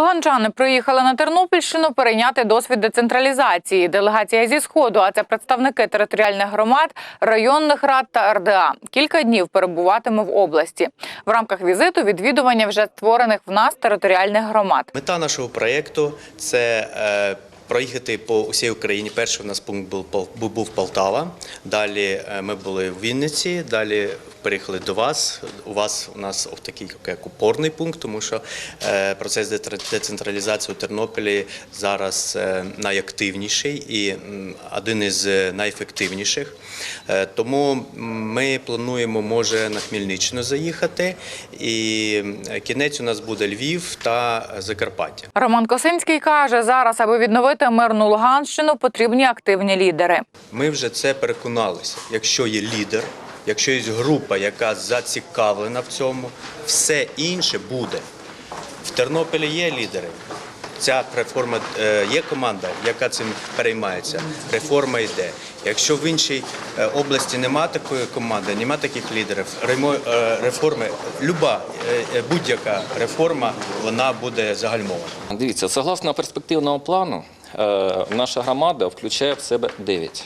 Луганчани приїхали на Тернопільщину перейняти досвід децентралізації. Делегація зі сходу, а це представники територіальних громад, районних рад та РДА. Кілька днів перебуватиме в області. В рамках візиту відвідування вже створених в нас територіальних громад. Мета нашого проєкту це е, проїхати по усій Україні. Перший у нас пункт був був Полтава. Далі е, ми були в Вінниці. Далі приїхали до вас. У вас у нас такий як опорний пункт, тому що е, процес децентралізації у Тернополі зараз е, найактивніший і один із е, найефективніших. Тому ми плануємо, може, на Хмельниччину заїхати, і кінець у нас буде Львів та Закарпаття. Роман Косинський каже, зараз, аби відновити мирну Луганщину, потрібні активні лідери. Ми вже це переконалися. Якщо є лідер, якщо є група, яка зацікавлена в цьому, все інше буде. В Тернополі є лідери. Ця реформа е, є команда, яка цим переймається. Реформа йде. Якщо в іншій е, області нема такої команди, нема таких лідерів, е, реформи, люба будь-яка реформа, вона буде загальмована. Дивіться, согласно перспективного плану, наша громада включає в себе 9.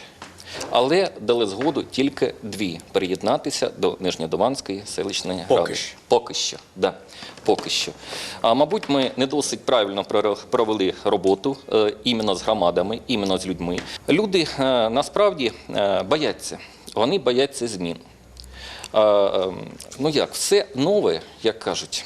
Але дали згоду тільки дві приєднатися до Нижньодованської селищної Поки ради. що. Поки що, да. Поки що. А мабуть, ми не досить правильно провели роботу е, іменно з громадами, іменно з людьми. Люди е, насправді е, бояться. Вони бояться змін. Е, е, ну як, все нове, як кажуть,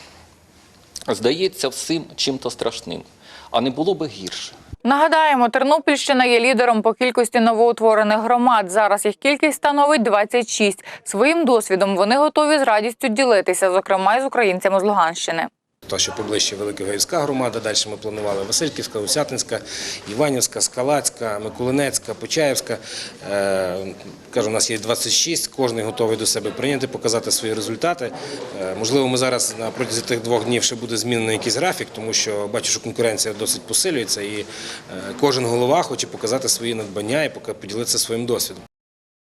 здається всім чим-то страшним, а не було би гірше. Нагадаємо, Тернопільщина є лідером по кількості новоутворених громад. Зараз їх кількість становить 26. Своїм досвідом вони готові з радістю ділитися, зокрема з українцями з Луганщини. Та, що поближче Великогаївська громада, далі ми планували Васильківська, Усятинська, Іванівська, Скалацька, Миколинецька, Почаївська. Е, кажу, у нас є 26, кожен готовий до себе прийняти, показати свої результати. Е, можливо, ми зараз на протязі тих двох днів ще буде змінений якийсь графік, тому що бачу, що конкуренція досить посилюється, і е, кожен голова хоче показати свої надбання і поділитися своїм досвідом.